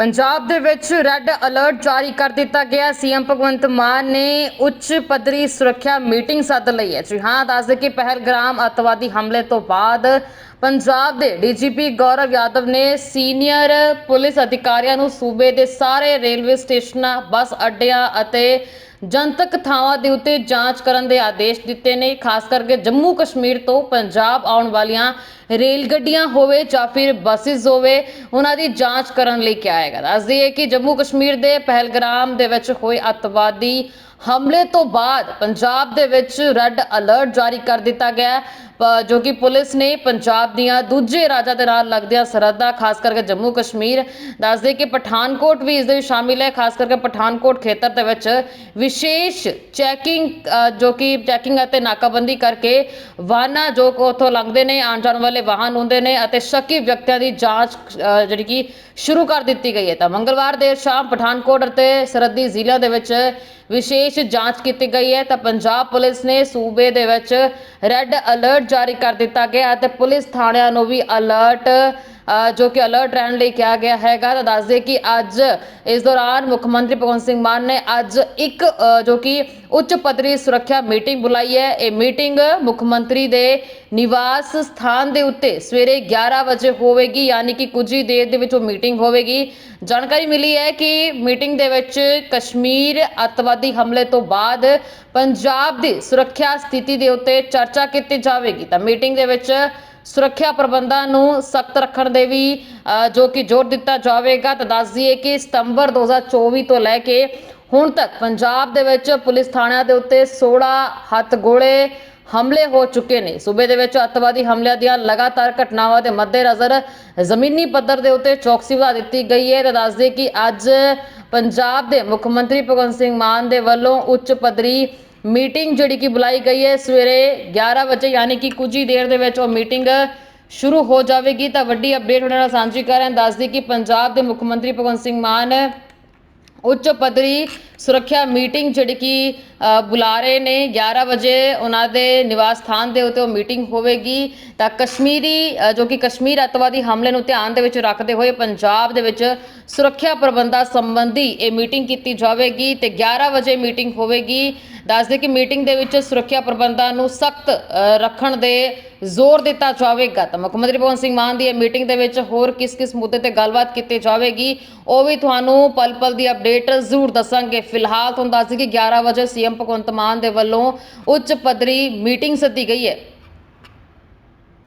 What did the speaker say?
ਪੰਜਾਬ ਦੇ ਵਿੱਚ red alert ਜਾਰੀ ਕਰ ਦਿੱਤਾ ਗਿਆ। ਸੀਐਮ ਭਗਵੰਤ ਮਾਨ ਨੇ ਉੱਚ ਪੱਧਰੀ ਸੁਰੱਖਿਆ ਮੀਟਿੰਗ ਸੱਦ ਲਈ ਹੈ। ਜੀ ਹਾਂ ਦੱਸਦੇ ਕਿ ਪਹਿਲਗ੍ਰਾਮ ਅੱਤਵਾਦੀ ਹਮਲੇ ਤੋਂ ਬਾਅਦ ਪੰਜਾਬ ਦੇ ਡੀਜੀਪੀ ਗੌਰਵ ਯਾਦਵ ਨੇ ਸੀਨੀਅਰ ਪੁਲਿਸ ਅਧਿਕਾਰੀਆਂ ਨੂੰ ਸੂਬੇ ਦੇ ਸਾਰੇ ਰੇਲਵੇ ਸਟੇਸ਼ਨਾਂ, ਬੱਸ ਅੱਡਿਆਂ ਅਤੇ ਜਨਤਕ ਥਾਵਾਂ ਦੇ ਉੱਤੇ ਜਾਂਚ ਕਰਨ ਦੇ ਆਦੇਸ਼ ਦਿੱਤੇ ਨੇ, ਖਾਸ ਕਰਕੇ ਜੰਮੂ ਕਸ਼ਮੀਰ ਤੋਂ ਪੰਜਾਬ ਆਉਣ ਵਾਲੀਆਂ ਰੇਲ ਗੱਡੀਆਂ ਹੋਵੇ ਜਾਂ ਫਿਰ ਬੱਸਿਸ ਹੋਵੇ, ਉਹਨਾਂ ਦੀ ਜਾਂਚ ਕਰਨ ਲਈ ਕਿਹਾ ਹੈਗਾ। ਦੱਸ ਦਈਏ ਕਿ ਜੰਮੂ ਕਸ਼ਮੀਰ ਦੇ ਪਹਿਲਗ੍ਰਾਮ ਦੇ ਵਿੱਚ ਹੋਏ ਅੱਤਵਾਦੀ ਹਮਲੇ ਤੋਂ ਬਾਅਦ ਪੰਜਾਬ ਦੇ ਵਿੱਚ ਰੈੱਡ ਅਲਰਟ ਜਾਰੀ ਕਰ ਦਿੱਤਾ ਗਿਆ ਜੋ ਕਿ ਪੁਲਿਸ ਨੇ ਪੰਜਾਬ ਦੀਆਂ ਦੂਜੇ ਰਾਜਾਂ ਦੇ ਨਾਲ ਲੱਗਦਿਆਂ ਸਰਹੱਦਾਂ, ਖਾਸ ਕਰਕੇ ਜੰਮੂ ਕਸ਼ਮੀਰ, ਦੱਸਦੇ ਕਿ ਪਠਾਨਕੋਟ ਵੀ ਇਸ ਦੇ ਵਿੱਚ ਸ਼ਾਮਿਲ ਹੈ। ਖਾਸ ਕਰਕੇ ਪਠਾਨਕੋਟ ਖੇਤਰ ਦੇ ਵਿੱਚ ਵਿਸ਼ੇਸ਼ ਚੈਕਿੰਗ ਜੋ ਕਿ ਚੈਕਿੰਗ ਅਤੇ ਨਾਕਾਬੰਦੀ ਕਰਕੇ ਵਾਹਨਾਂ ਜੋ ਕਿ ਉੱਥੋਂ ਲੰਘਦੇ ਨੇ, ਆਉਣ ਜਾਣ ਵਾਲੇ ਵਾਹਨ ਹੁੰਦੇ ਨੇ ਅਤੇ ਸ਼ੱਕੀ ਵਿਅਕਤੀਆਂ ਦੀ ਜਾਂਚ ਜਿਹੜੀ ਕਿ ਸ਼ੁਰੂ ਕਰ ਦਿੱਤੀ ਗਈ ਹੈ। ਤਾਂ ਮੰਗਲਵਾਰ ਦੇਰ ਸ਼ਾਮ ਪਠਾਨਕੋਟ ਅਤੇ ਸਰਹੱਦੀ ਜ਼ਿਲ੍ਹਿਆਂ ਦੇ ਵਿੱਚ ਵਿਸ਼ੇਸ਼ ਜਾਂਚ ਕੀਤੀ ਗਈ ਹੈ। ਤਾਂ ਪੰਜਾਬ ਪੁਲਿਸ ਨੇ ਸੂਬੇ ਦੇ ਵਿੱਚ ਰੈੱਡ ਅਲਰਟ ਜਾਰੀ ਕਰ ਦਿੱਤਾ ਗਿਆ ਅਤੇ ਪੁਲਿਸ ਥਾਣਿਆਂ ਨੂੰ ਵੀ ਅਲਰਟ ਜੋ ਕਿ ਅਲਰਟ ਰਹਿਣ ਲਈ ਕਿਹਾ ਗਿਆ ਹੈਗਾ, ਤਾਂ ਦੱਸਦੇ ਕਿ ਅੱਜ ਇਸ ਦੌਰਾਨ ਮੁੱਖ ਮੰਤਰੀ ਭਗਵੰਤ ਸਿੰਘ ਮਾਨ ਨੇ ਅੱਜ ਇੱਕ ਜੋ ਕਿ ਉੱਚ ਪੱਧਰੀ ਸੁਰੱਖਿਆ ਮੀਟਿੰਗ ਬੁਲਾਈ ਹੈ। ਇਹ ਮੀਟਿੰਗ ਮੁੱਖ ਮੰਤਰੀ ਦੇ ਨਿਵਾਸ ਸਥਾਨ ਦੇ ਉੱਤੇ ਸਵੇਰੇ 11 ਵਜੇ ਹੋਵੇਗੀ, ਯਾਨੀ ਕਿ ਕੁਝ ਹੀ ਦੇਰ ਦੇ ਵਿੱਚ ਉਹ ਮੀਟਿੰਗ ਹੋਵੇਗੀ। ਜਾਣਕਾਰੀ ਮਿਲੀ ਹੈ ਕਿ ਮੀਟਿੰਗ ਦੇ ਵਿੱਚ ਕਸ਼ਮੀਰ ਅੱਤਵਾਦੀ ਹਮਲੇ ਤੋਂ ਬਾਅਦ ਪੰਜਾਬ ਦੀ ਸੁਰੱਖਿਆ ਸਥਿਤੀ ਦੇ ਉੱਤੇ ਚਰਚਾ ਕੀਤੀ ਜਾਵੇਗੀ। ਤਾਂ ਮੀਟਿੰਗ ਦੇ ਵਿੱਚ ਸੁਰੱਖਿਆ ਪ੍ਰਬੰਧਾਂ ਨੂੰ ਸਖਤ ਰੱਖਣ ਦੇ ਵੀ ਜੋ ਕਿ ਜ਼ੋਰ ਦਿੱਤਾ ਜਾਵੇਗਾ, ਤਾਂ ਦੱਸ ਦਈਏ ਕਿ ਸਤੰਬਰ 2024 ਤੋਂ ਲੈ ਕੇ ਹੁਣ ਤੱਕ ਪੰਜਾਬ ਦੇ ਵਿੱਚ ਪੁਲਿਸ ਥਾਣਿਆਂ ਦੇ ਉੱਤੇ 16 ਹੱਥ ਗੋਲੇ ਹਮਲੇ ਹੋ ਚੁੱਕੇ ਨੇ। ਸੂਬੇ ਦੇ ਵਿੱਚ ਅੱਤਵਾਦੀ ਹਮਲਿਆਂ ਦੀਆਂ ਲਗਾਤਾਰ ਘਟਨਾਵਾਂ ਦੇ ਮੱਦੇਨਜ਼ਰ ਜ਼ਮੀਨੀ ਪੱਧਰ ਦੇ ਉੱਤੇ ਚੌਕਸੀ ਵਧਾ ਦਿੱਤੀ ਗਈ ਹੈ। ਤਾਂ ਦੱਸਦੇ ਕਿ ਅੱਜ ਪੰਜਾਬ ਦੇ ਮੁੱਖ ਮੰਤਰੀ ਭਗਵੰਤ ਸਿੰਘ ਮਾਨ ਦੇ ਵੱਲੋਂ ਉੱਚ ਪੱਧਰੀ ਮੀਟਿੰਗ ਜਿਹੜੀ ਕਿ ਬੁਲਾਈ ਗਈ ਹੈ ਸਵੇਰੇ 11 ਵਜੇ, ਯਾਨੀ ਕਿ ਕੁਝ ਹੀ ਦੇਰ ਦੇ ਵਿੱਚ ਉਹ ਮੀਟਿੰਗ ਸ਼ੁਰੂ ਹੋ ਜਾਵੇਗੀ। ਤਾਂ ਵੱਡੀ ਅਪਡੇਟ ਉਹਨਾਂ ਨਾਲ ਸਾਂਝੀ ਕਰ ਰਹੇ ਦੱਸਦੀ ਕਿ ਪੰਜਾਬ ਦੇ ਮੁੱਖ ਮੰਤਰੀ ਭਗਵੰਤ ਸਿੰਘ ਮਾਨ ਉੱਚ ਪੱਧਰੀ ਸੁਰੱਖਿਆ ਮੀਟਿੰਗ ਜਿਹੜੀ ਕਿ ਬੁਲਾ ਰਹੇ ਨੇ। 11 ਵਜੇ ਉਹਨਾਂ ਦੇ ਨਿਵਾਸ ਸਥਾਨ ਦੇ ਉੱਤੇ ਉਹ ਮੀਟਿੰਗ ਹੋਵੇਗੀ। ਤਾਂ ਕਸ਼ਮੀਰੀ ਜੋ ਕਿ ਕਸ਼ਮੀਰ ਅੱਤਵਾਦੀ ਹਮਲੇ ਨੂੰ ਧਿਆਨ ਦੇ ਵਿੱਚ ਰੱਖਦੇ ਹੋਏ ਪੰਜਾਬ ਦੇ ਵਿੱਚ ਸੁਰੱਖਿਆ ਪ੍ਰਬੰਧਾਂ ਸੰਬੰਧੀ ਇਹ ਮੀਟਿੰਗ ਕੀਤੀ ਜਾਵੇਗੀ ਤੇ 11 ਵਜੇ ਮੀਟਿੰਗ ਹੋਵੇਗੀ। ਦੱਸਦੇ ਕਿ ਮੀਟਿੰਗ ਦੇ ਵਿੱਚ ਸੁਰੱਖਿਆ ਪ੍ਰਬੰਧਾਂ ਨੂੰ ਸਖਤ ਰੱਖਣ ਦੇ ਜ਼ੋਰ ਦਿੱਤਾ ਜਾਵੇਗਾ। ਤਾਂ ਮੁੱਖ ਮੰਤਰੀ ਭਗਵੰਤ ਸਿੰਘ ਮਾਨ ਦੀ ਇਹ ਮੀਟਿੰਗ ਦੇ ਵਿੱਚ ਹੋਰ ਕਿਸ ਕਿਸ ਮੁੱਦੇ ਤੇ ਗੱਲਬਾਤ ਕੀਤੀ ਜਾਵੇਗੀ, ਉਹ ਵੀ ਤੁਹਾਨੂੰ ਪਲ ਪਲ ਦੀ ਅਪਡੇਟ ਜ਼ਰੂਰ ਦੱਸਾਂਗੇ। ਫਿਲਹਾਲ ਤੁਹਾਨੂੰ ਦੱਸ ਦਈਏ ਕਿ 11 ਵਜੇ ਸੀਐਮ ਭਗਵੰਤ ਮਾਨ ਦੇ ਵੱਲੋਂ ਉੱਚ ਪੱਧਰੀ ਮੀਟਿੰਗ ਸੱਦੀ ਗਈ ਹੈ